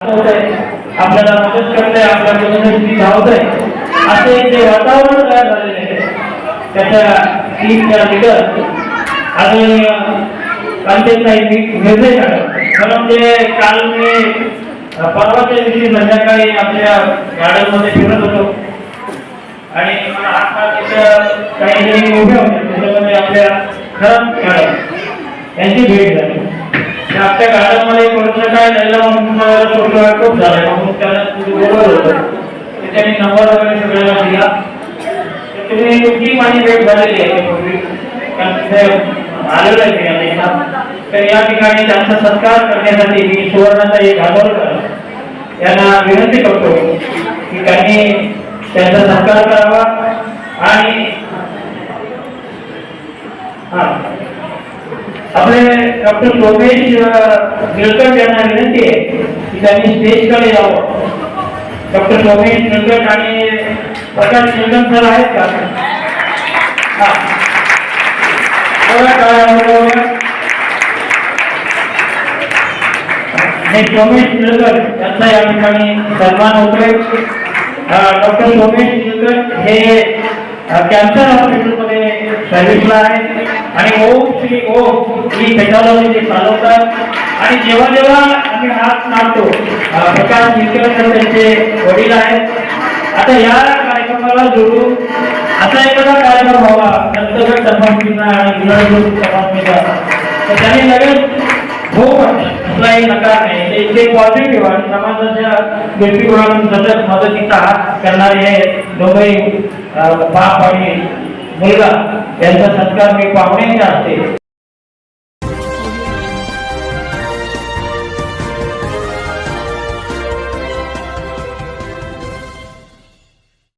आपल्याला मदत करते आपल्या मदतीसाठी धावत आहे असे जे वातावरण तयार झालेले आहे त्याच्या टीमच्या लिडर आणि कांतेसाहेब मिरजे काढत म्हणजे काल मी परवाच्या दिवशी संध्याकाळी आपल्या गार्डनमध्ये फिरत होतो. आणि मला आत्ता काही जणी उभ्या होत्या त्याच्यामध्ये आपल्या खरंच मॅडम यांची भेट झाली. त्या आपल्या गार्डनमध्ये थोडंसं काय झालं म्हणून खूप झालं म्हणून त्याला तुम्ही बोलवलं होतं तर त्यांनी नंबर वगैरे सगळ्यांना दिला तुम्ही तुमची माझी भेट झालेली आहे. पूर्वी कारण आहे मी तर या ठिकाणी त्यांचा सत्कार करण्यासाठी मी सुवर्णाचा एक घागोलकर यांना विनंती करतो. की त्यांनी त्यांचा सत्कार करावा आणि हा आपले डॉक्टर सोमेश निळकंठ यांना विनंती आहे की त्यांनी स्टेजकडे यावं. डॉक्टर सोमेश निळकंठ आणि प्रकाश निळकंठ सर आहेत का? सोमेश निळकंठ यांचा या ठिकाणी सन्मान होतोय. डॉक्टर सोमेश निळकंठ हे कॅन्सर हॉस्पिटलमध्ये सर्व्हिसला आहेत. आणि ओम श्री ओम ही टेक्नॉलॉजी पेथॉलॉजी चालवतात. आणि जेव्हा जेव्हा आम्ही हात मारतो प्रकाश निळकंठ त्यांचे वडील आहेत. आता या कार्यक्रमाला जोडून असा एखादा कार्यक्रम व्हावा नंतर तपासणीचा आणि गुलाबी तपासणीचा तर त्याने लगेच हो कुठलाही नकार नाही. ते पॉझिटिव्ह आणि समाजाच्या दृष्टिकोनातून सतत मदतीचा हात करणारे हे दोघे बाप आणि मुलगा. यांचा सत्कार मी पाहुण्यांच्या असते.